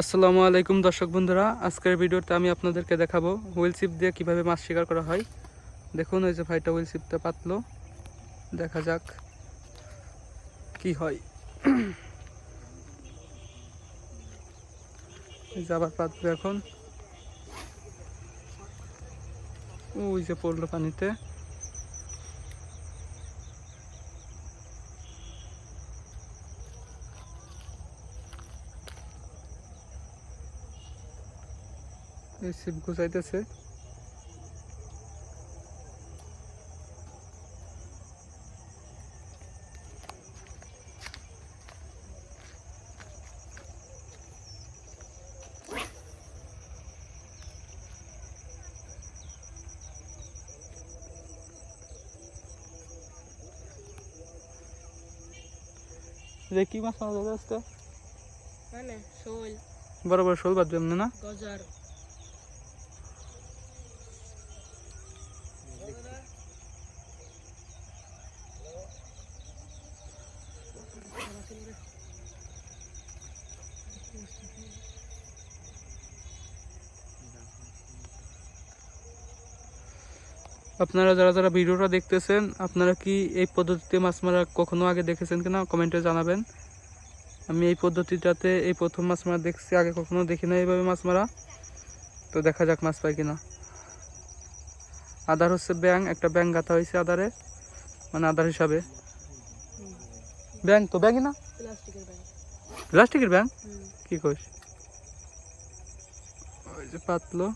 আসসালামু আলাইকুম দর্শক বন্ধুরা, আজকের ভিডিওতে আমি আপনাদেরকে দেখাবো হুইল সিপ দিয়ে কীভাবে মাছ শিকার করা হয়। দেখুন, ওই যে ভাইটা হুইল সিপটা পাতলো। দেখা যাক কি হয়। আবার পাতবে এখন। ওই যে পড়ল পানিতে। সিপ গুছাইতেছে। যে কি মাছ পাওয়া যাবে আজকে? মানে শোল। বড় বড় শোল বাদ না? গজার। আপনারা যারা যারা ভিডিওটা দেখতেছেন আপনারা কি এই পদ্ধতিতে মাছ মারা কখনো আগে দেখেছেন কিনা কমেন্টে জানাবেন। আমি এই পদ্ধতিটাতে এই প্রথম মাছ মারা দেখছি আগে কখনো দেখি না এইভাবে মাছ মারা। তো দেখা যাক মাছ পাই কিনা। আদার হচ্ছে ব্যাং একটা ব্যাং গাঁথা হয়েছে আদারে মানে আদার হিসাবে। ব্যাং তো ব্যাংই না? প্লাস্টিকের ব্যাং কি যে পাতলো।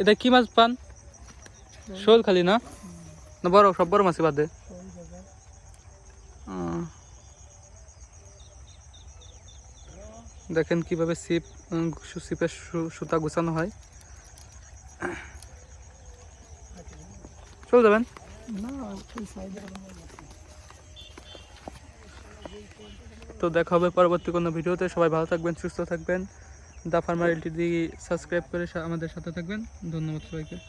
এটা কি মাছ পান? শোল খালি না? না, বড়, সব বড় মাছই বাদে। দেখেন কীভাবে সিপ সিপের সুতা গুছানো হয়। চলে যাবেন তো দেখা হবে পরবর্তী কোনো ভিডিওতে। সবাই ভালো থাকবেন, সুস্থ থাকবেন। দা ফার্মার এলটিডি সাবস্ক্রাইব করে আমাদের সাথে থাকবেন। ধন্যবাদ সবাইকে।